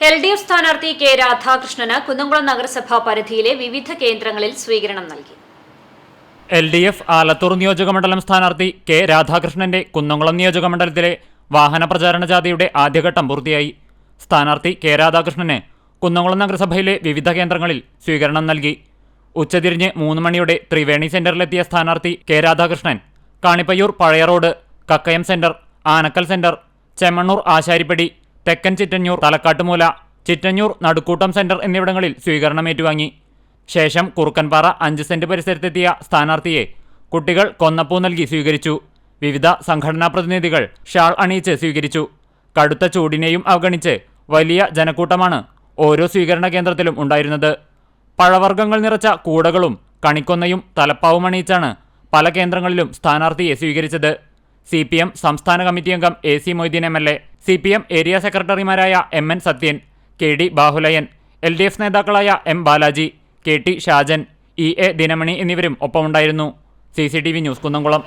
L D F സ്ഥാനാർത്ഥി K രാധാകൃഷ്ണന് കുന്നംകുളം നഗരസഭാ പരിധിയിലെ വിവിധ കേന്ദ്രങ്ങളിൽ സ്വീകരണം നൽകി. എൽ ഡി എഫ് ആലത്തൂർ നിയോജകമണ്ഡലം സ്ഥാനാർത്ഥി കെ രാധാകൃഷ്ണന്റെ കുന്നംകുളം നിയോജകമണ്ഡലത്തിലെ വാഹന പ്രചാരണ ജാഥയുടെ ആദ്യഘട്ടം പൂർത്തിയായി. സ്ഥാനാർത്ഥി കെ രാധാകൃഷ്ണന് കുന്നംകുളം നഗരസഭയിലെ വിവിധ കേന്ദ്രങ്ങളിൽ സ്വീകരണം നൽകി. ഉച്ചതിരിഞ്ഞ് മൂന്ന് മണിയുടെ ത്രിവേണി സെന്ററിലെത്തിയ സ്ഥാനാർത്ഥി കെ രാധാകൃഷ്ണൻ കാണിപ്പയ്യൂർ പഴയ road Kakkayam centre Anakkal centre Chemmannur Asaripadi Thekkan Chittanjoor Thalakkattumoola Chittanjoor Nadukkoottam centre എന്നിവിടങ്ങളിൽ സ്വീകരണം ഏറ്റുവാങ്ങി ശേഷം കുറുക്കൻപാറ അഞ്ച് സെന്റ് പരിസരത്തെത്തിയ സ്ഥാനാർത്ഥിയെ കുട്ടികൾ കൊന്നപ്പൂ നൽകി സ്വീകരിച്ചു. വിവിധ സംഘടനാ പ്രതിനിധികൾ ഷാൾ അണിയിച്ച് സ്വീകരിച്ചു. കടുത്ത ചൂടിനെയും അവഗണിച്ച് വലിയ ജനക്കൂട്ടമാണ് ഓരോ സ്വീകരണ കേന്ദ്രത്തിലും ഉണ്ടായിരുന്നത്. പഴവർഗങ്ങൾ നിറച്ച കൂടകളും കണിക്കൊന്നയും തലപ്പാവും അണിയിച്ചാണ് പല കേന്ദ്രങ്ങളിലും സ്ഥാനാർത്ഥിയെ സ്വീകരിച്ചത്. സി പി എം സംസ്ഥാന കമ്മിറ്റി അംഗം A C Moideen M L A C P M area സെക്രട്ടറിമാരായ M N Sathyan K D Bahuleyan L D F നേതാക്കളായ M Balaji K T Shajan E A Dinamani എന്നിവരും ഒപ്പമുണ്ടായിരുന്നു. C C T V news Kunnamkulam.